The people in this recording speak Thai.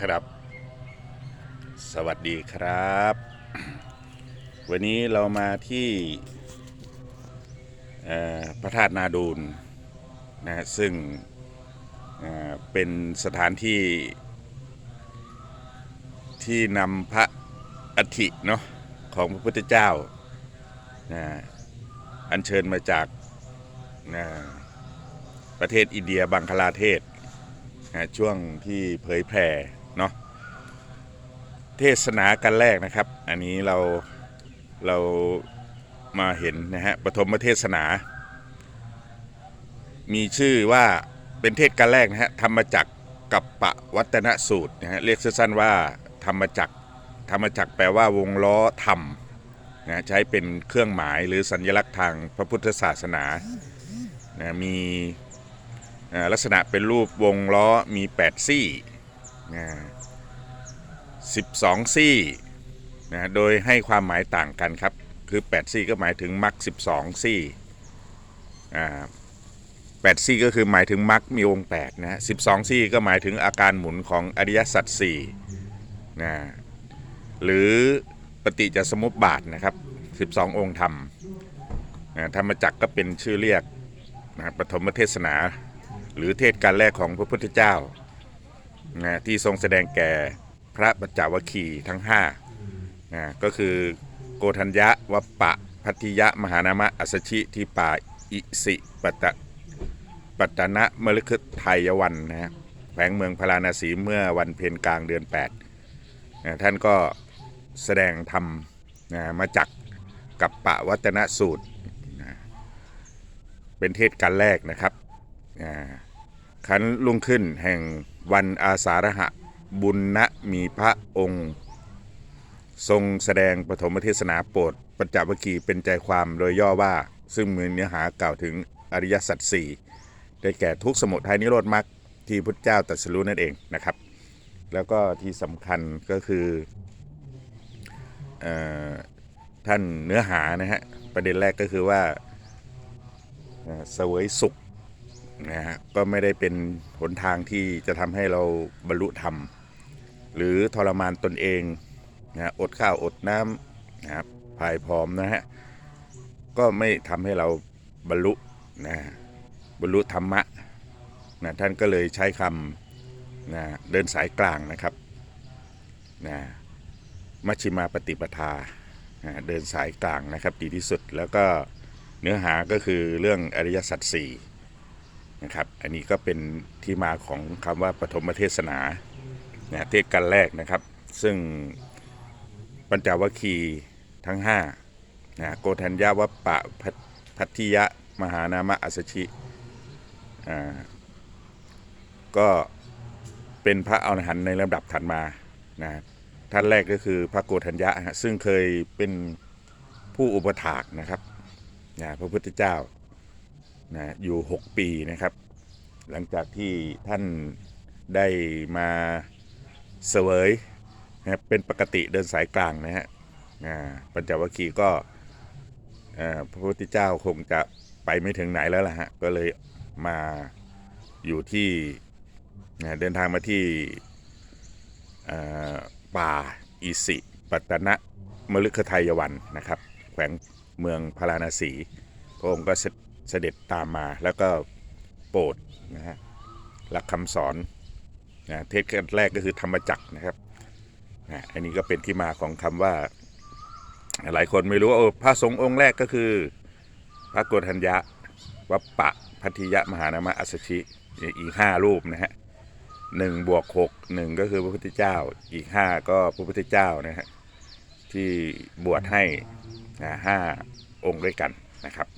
ครับ สวัสดีครับ วันนี้เรามาที่พระธาตุนาดูนนะซึ่งเเป็นสถานที่ที่นำพระอัฐิเนาะของพระพุทธเจ้านะอัญเชิญมาจากนะประเทศอินเดียบังคลาเทศนะช่วงที่เผยแผ่ เนาะเทศนากันแรกนะครับ อันนี้เราเรามาเห็นนะฮะปฐมเทศนา มีชื่อว่าเป็นเทศกันแรกนะฮะธรรมจักรกับปะวัตนสูตรนะฮะเรียกสั้นๆว่าธรรมจักรธรรมจักรแปลว่าวงล้อธรรมนะใช้เป็นเครื่องหมายหรือสัญลักษณ์ทางพระพุทธศาสนานะมีลักษณะเป็นรูปวงล้อมี 8 ซี่ นะ12 ซี่นะโดยให้ความหมายต่างกันครับ คือ 8 ซี่ก็หมายถึงมรรค12 ซี่อ่า8ซี่ก็คือหมายถึงมรรคมีองค์8นะฮะ12 ซี่ก็หมายถึงอาการหมุนของอริยสัจ4นะหรือปฏิจจสมุปบาทนะครับ 12 องค์ธรรมนะธรรมจักรก็เป็นชื่อเรียกนะปฐมเทศนา หรือเทศการแรกของพระพุทธเจ้า นะที่ทรงแสดงแก่พระปัจจวคีทั้ง5นะก็คือโกธัญญะวัปปะพัทธิยะมหานามะอัสชิที่ป่าอิสิปตะปัตนะมฤคไทยวันนะฮะแขวงเมืองพาราณสีเมื่อวันเพ็ญกลางเดือน8นะท่านก็แสดงธรรมนะมาจากกับปะวัตนสูตรนะเป็นเทศการแรกนะครับอ่า ขันลุ่งขึ้นแห่งวันอาสาฬหะ บุญณมีพระองค์ ทรงแสดงปฐมเทศนาโปรดปัญจวัคคีย์เป็นใจความโดยย่อว่า ซึ่งมีเนื้อหากล่าวถึงอริยสัจสี่ได้แก่ทุกสมุทัยนิโรธมรรคที่พุทธเจ้าตรัสรู้นั่นเองนะครับ แล้วก็ที่สำคัญก็คืออท่านเนื้อหานะฮะประเด็นแรกก็คือว่าเสวยสุข นะฮะก็ไม่ได้เป็นหนทางที่จะทำให้เราบรรลุธรรม หรือทรมานตนเองนะอดข้าวอดน้ำนะครับภายพร้อมนะฮะก็ไม่ทำให้เราบรรลุนะบรรลุธรรมะนะท่านก็เลยใช้คำนะเดินสายกลางนะครับนะมัชฌิมาปฏิปทานะเดินสายกลางนะครับดีที่สุดแล้วก็เนื้อหาก็คือเรื่องอริยสัจสี่ นะครับ อันนี้ก็เป็นที่มาของคำว่าปฐมเทศนานะเทศกันแรกนะครับ ซึ่งปัญจวัคคีทั้ง5นะโกธัญญาวัปปะพัทธิยะมหานามะอัสชิก็เป็นพระอรหันต์ในลำดับถัดมานะท่านแรกก็คือพระโกธัญญะฮะซึ่งเคยเป็นผู้อุปถากนะครับนะพระพุทธเจ้า นะอยู่ 6 ปีนะครับ หลังจากที่ท่านได้มาเสวยนะเป็นปกติเดินสายกลางนะฮะปัญจวัคคีย์ก็พระพุทธเจ้าคงจะไปไม่ถึงไหนแล้วล่ะฮะ ก็เลยมาอยู่ที่เดินทางมาที่ป่าอิสิปตนะมฤคทายวันนะครับ แขวงเมืองพาราณสีพระองค์ก็ เสด็จตามมาแล้วก็โปรดนะฮะหลักคำสอนนะเทศกันแรกก็คือธรรมจักรนะครับนะอันนี้ก็เป็นที่มาของคำว่า หลายคนไม่รู้ว่าเออพระสงฆ์องค์แรกก็คือ พระโกฏัญญะวัปปะพัทธิยะมหานามะอัสชิอีกห้ารูปนะฮะหนึ่งบวกหกหนึ่งก็คือพระพุทธเจ้าอีกห้าก็พระพุทธเจ้านะฮะที่บวชให้ห้าองค์ด้วยกันนะครับ